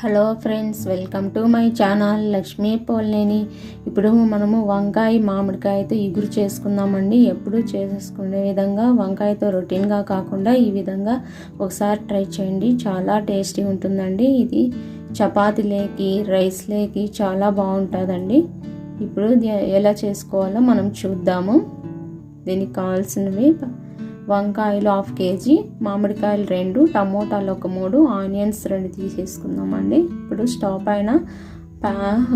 Hello friends welcome to my channel Lakshmi Polneni. ఇప్పుడు మనము వంకాయ మామిడికాయతో ఇగురు చేసుకుందామండి. ఎప్పుడు చేసుకునే విధంగా వంకాయతో రొటీన్గా కాకుండా ఈ విధంగా ఒకసారి ట్రై చేయండి. చాలా టేస్టీ ఉంటుందండి. ఇది చపాతీలేకి రైస్లేకి చాలా బాగుంటుందండి. ఇప్పుడు ఎలా చేసుకోవాలో మనం చూద్దాము. దీనికి కావాల్సినవి వంకాయలు హాఫ్ కేజీ మామిడికాయలు రెండు టమోటాలు ఒక మూడు ఆనియన్స్ రెండు తీసేసుకుందామండి. ఇప్పుడు స్టవ్ పైన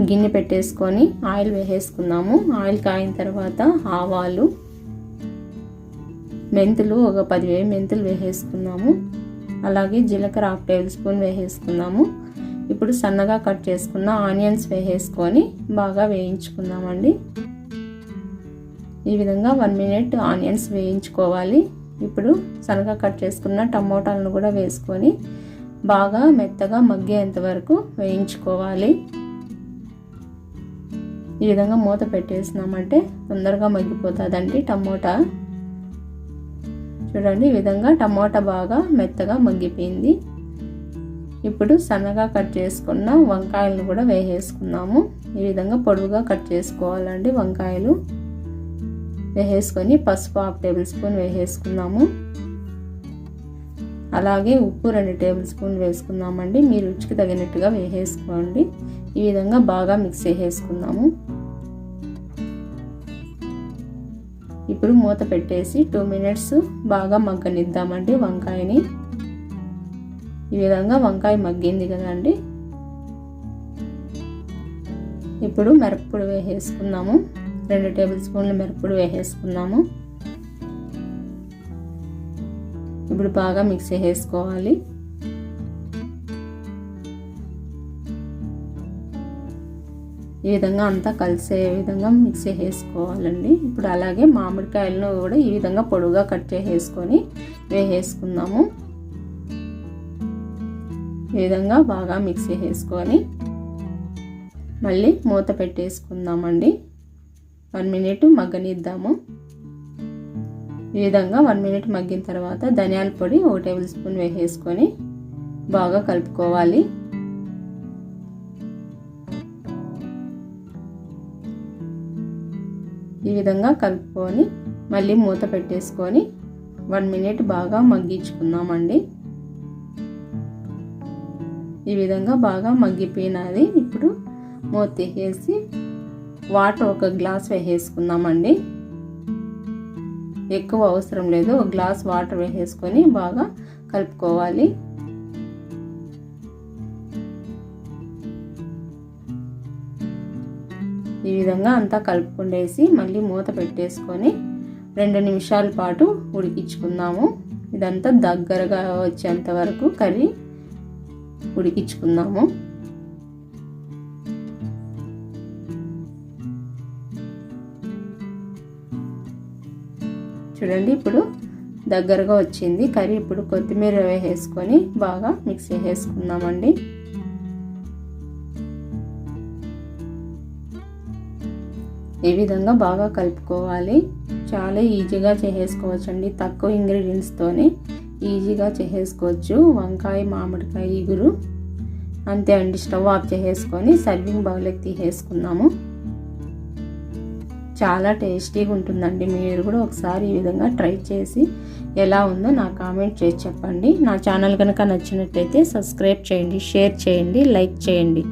గిన్నె పెట్టేసుకొని ఆయిల్ వేసేసుకుందాము. ఆయిల్ కాయిన తర్వాత ఆవాలు మెంతులు ఒక పదివేలు మెంతులు వేసేసుకుందాము. అలాగే జీలకర్ర హాఫ్ టేబుల్ స్పూన్ వేసేసుకుందాము. ఇప్పుడు సన్నగా కట్ చేసుకున్న ఆనియన్స్ వేసేసుకొని బాగా వేయించుకుందామండి. ఈ విధంగా వన్ మినిట్ ఆనియన్స్ వేయించుకోవాలి. ఇప్పుడు సన్నగా కట్ చేసుకున్న టమోటాలను కూడా వేసుకొని బాగా మెత్తగా మగ్గేంత వరకు వేయించుకోవాలి. ఈ విధంగా మూత పెట్టేసినామంటే తొందరగా మగ్గిపోతుందండి టమోటా. చూడండి ఈ విధంగా టమోటా బాగా మెత్తగా మగ్గిపోయింది. ఇప్పుడు సన్నగా కట్ చేసుకున్న వంకాయలను కూడా వేసేసుకున్నాము. ఈ విధంగా పొడవుగా కట్ చేసుకోవాలండి వంకాయలు. వేసేసుకొని పసుపు హాఫ్ టేబుల్ స్పూన్ వేసేసుకుందాము. అలాగే ఉప్పు రెండు టేబుల్ స్పూన్ వేసుకుందామండి. మీ రుచికి తగినట్టుగా వేసేసుకోండి. ఈ విధంగా బాగా మిక్స్ చేసేసుకుందాము. ఇప్పుడు మూత పెట్టేసి టూ మినిట్స్ బాగా మగ్గనిద్దామండి వంకాయని. ఈ విధంగా వంకాయ మగ్గింది కదండి. ఇప్పుడు మిరప్పొడి వేసేసుకుందాము. రెండు టేబుల్ స్పూన్ల మిరప్పొడి వేసేసుకున్నాము ఇప్పుడు బాగా మిక్స్ చేసేసుకోవాలి. ఈ విధంగా అంతా కలిసే విధంగా మిక్స్ చేసేసుకోవాలండి. ఇప్పుడు అలాగే మామిడికాయలను కూడా ఈ విధంగా పొడుగా కట్ చేసేసుకొని వేసేసుకుందాము. ఈ విధంగా బాగా మిక్స్ చేసేసుకొని మళ్ళీ మూత పెట్టేసుకుందామండి. One minute మగ్గనిద్దాము. ఈ విధంగా వన్ మినిట్ మగ్గిన తర్వాత ధనియాల పొడి ఒక టేబుల్ స్పూన్ వేసేసుకొని బాగా కలుపుకోవాలి. ఈ విధంగా కలుపుకొని మళ్ళీ మూత పెట్టేసుకొని వన్ మినిట్ బాగా మగ్గించుకుందామండి. ఈ విధంగా బాగా మగ్గిపోయినది ఇప్పుడు మూత తీసేసి వాటర్ ఒక గ్లాస్ వేసేసుకుందామండి. ఎక్కువ అవసరం లేదు ఒక గ్లాస్ వాటర్ వేసేసుకొని బాగా కలుపుకోవాలి. ఈ విధంగా అంతా కలుపుకుండేసి మళ్ళీ మూత పెట్టేసుకొని రెండు నిమిషాల పాటు ఉడికించుకుందాము. ఇదంతా దగ్గరగా వచ్చేంత వరకు కర్రీ ఉడికించుకుందాము. చూడండి ఇప్పుడు దగ్గరగా వచ్చింది. కర్రీ ఇప్పుడు కొత్తిమీర వేసుకొని బాగా మిక్స్ చేసేసుకుందామండి. ఈ విధంగా బాగా కలుపుకోవాలి. చాలా ఈజీగా చేసేసుకోవచ్చండి. తక్కువ ఇంగ్రీడియంట్స్తోనే ఈజీగా చేసేసుకోవచ్చు. వంకాయ మామిడికాయ ఇగురు. అంతే అండి స్టవ్ ఆఫ్ చేసేసుకొని సర్వింగ్ బౌల్కి తీసేసుకున్నాము చాలా టేస్టీగా ఉంటుందండి. మీరు కూడా ఒకసారి ఈ విధంగా ట్రై చేసి ఎలా ఉందో నా కామెంట్ చేసి చెప్పండి. నా ఛానల్ కనుక నచ్చినట్టయితే సబ్స్క్రైబ్ చేయండి షేర్ చేయండి లైక్ చేయండి.